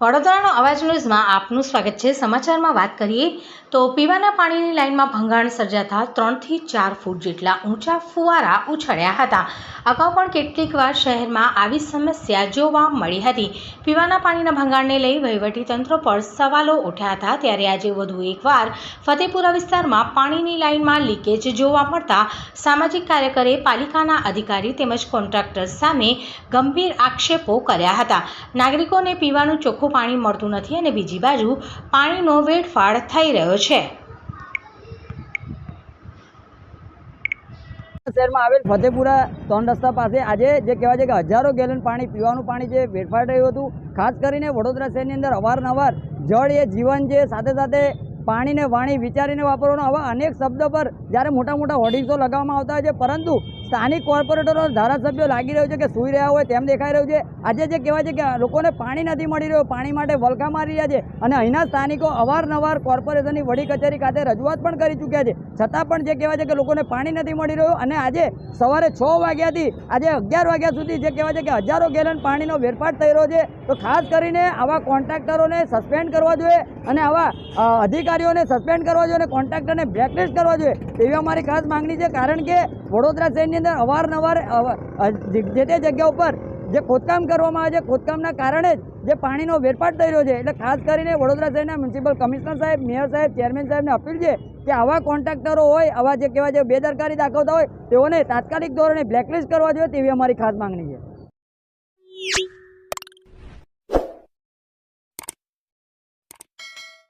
વડોદરાનો અવાજ ન્યૂઝમાં આપનું સ્વાગત છે. સમાચારમાં વાત કરીએ તો પીવાના પાણીની લાઇનમાં ભંગાણ સર્જાતા ત્રણથી ચાર ફૂટ જેટલા ઊંચા ફુવારા ઉછળ્યા હતા. અગાઉ પણ કેટલીક વાર શહેરમાં આવી સમસ્યા જોવા મળી હતી. પીવાના પાણીના ભંગાણને લઈ વહીવટીતંત્ર પર સવાલો ઉઠ્યા હતા. ત્યારે આજે વધુ એકવાર ફતેપુરા વિસ્તારમાં પાણીની લાઇનમાં લીકેજ જોવા મળતા સામાજિક કાર્યકરે પાલિકાના અધિકારી તેમજ કોન્ટ્રાક્ટર સામે ગંભીર આક્ષેપો કર્યા હતા. નાગરિકોને પીવાનું ચોખ્ખું પાણી મળતું નથી અને બીજી બાજુ પાણીનો વેડફાળ થઈ રહ્યો છે. શહેરમાં આવેલ ફતેપુરા ત્રણ રસ્તા પાસે આજે જે કહેવાય છે કે હજારો ગેલન પાણી પીવાનું પાણી જે વેડફાઈ રહ્યું હતું, ખાસ કરીને વડોદરા શહેરની અંદર અવારનવાર જળ એ જીવન છે સાથે સાથે પાણીને વાણી વિચારીને વાપરવાનો આવા અનેક શબ્દ પર જ્યારે મોટા મોટા હોર્ડિંગ્સો લગાવવામાં આવતા હોય છે, પરંતુ સ્થાનિક કોર્પોરેટરો ધારાસભ્યો લાગી રહ્યું છે કે સૂઈ રહ્યા હોય તેમ દેખાઈ રહ્યું છે. આજે જે કહેવાય છે કે લોકોને પાણી નથી મળી રહ્યું, પાણી માટે વલખા મારી રહ્યા છે અને અહીંના સ્થાનિકો અવારનવાર કોર્પોરેશનની વડી કચેરી ખાતે રજૂઆત પણ કરી ચૂક્યા છે. છતાં પણ જે કહેવાય છે કે લોકોને પાણી નથી મળી રહ્યું અને આજે સવારે છ વાગ્યાથી, આજે અગિયાર વાગ્યા સુધી જે કહેવાય છે કે હજારો ગેલન પાણીનો વેરફાટ થઈ રહ્યો છે. તો ખાસ કરીને આવા કોન્ટ્રાક્ટરોને સસ્પેન્ડ કરવા જોઈએ અને આવા અધિકારીઓને સસ્પેન્ડ કરવા જોઈએ અને કોન્ટ્રાક્ટરને બ્લેકલિસ્ટ કરવા જોઈએ. એવી અમારી ખાસ માંગણી છે. કારણ કે વડોદરા શહેરની અંદર અવારનવાર જે તે જગ્યા ઉપર જે ખોદકામ કરવામાં આવે છે, ખોદકામના કારણે જ જે પાણીનો વેરપાટ થઈ રહ્યો છે, એટલે ખાસ કરીને વડોદરા શહેરના મ્યુનિસિપલ કમિશનર સાહેબ, મેયર સાહેબ, ચેરમેન સાહેબને અપીલ છે કે આવા કોન્ટ્રાક્ટરો હોય, આવા જે કહેવાય જે બેદરકારી દાખવતા હોય, તેઓને તાત્કાલિક ધોરણે બ્લેકલિસ્ટ કરવા જોઈએ તેવી અમારી ખાસ માંગણી છે.